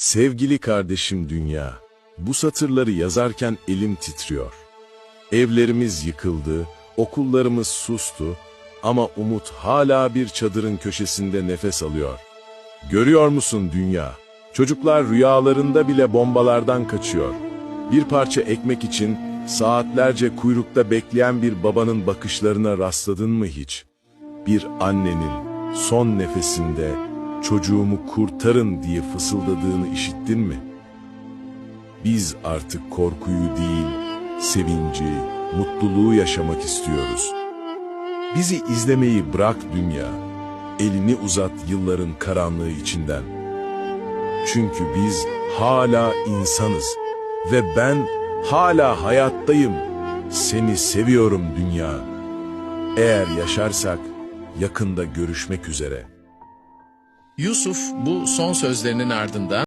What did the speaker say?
Sevgili kardeşim dünya, bu satırları yazarken elim titriyor. Evlerimiz yıkıldı, okullarımız sustu ama umut hala bir çadırın köşesinde nefes alıyor. Görüyor musun dünya? Çocuklar rüyalarında bile bombalardan kaçıyor. Bir parça ekmek için saatlerce kuyrukta bekleyen bir babanın bakışlarına rastladın mı hiç? Bir annenin son nefesinde çocuğumu kurtarın diye fısıldadığını işittin mi? Biz artık korkuyu değil, sevinci, mutluluğu yaşamak istiyoruz. Bizi izlemeyi bırak dünya, elini uzat yılların karanlığı içinden. Çünkü biz hala insanız ve ben hala hayattayım. Seni seviyorum dünya. Eğer yaşarsak yakında görüşmek üzere. Yusuf bu son sözlerinin ardından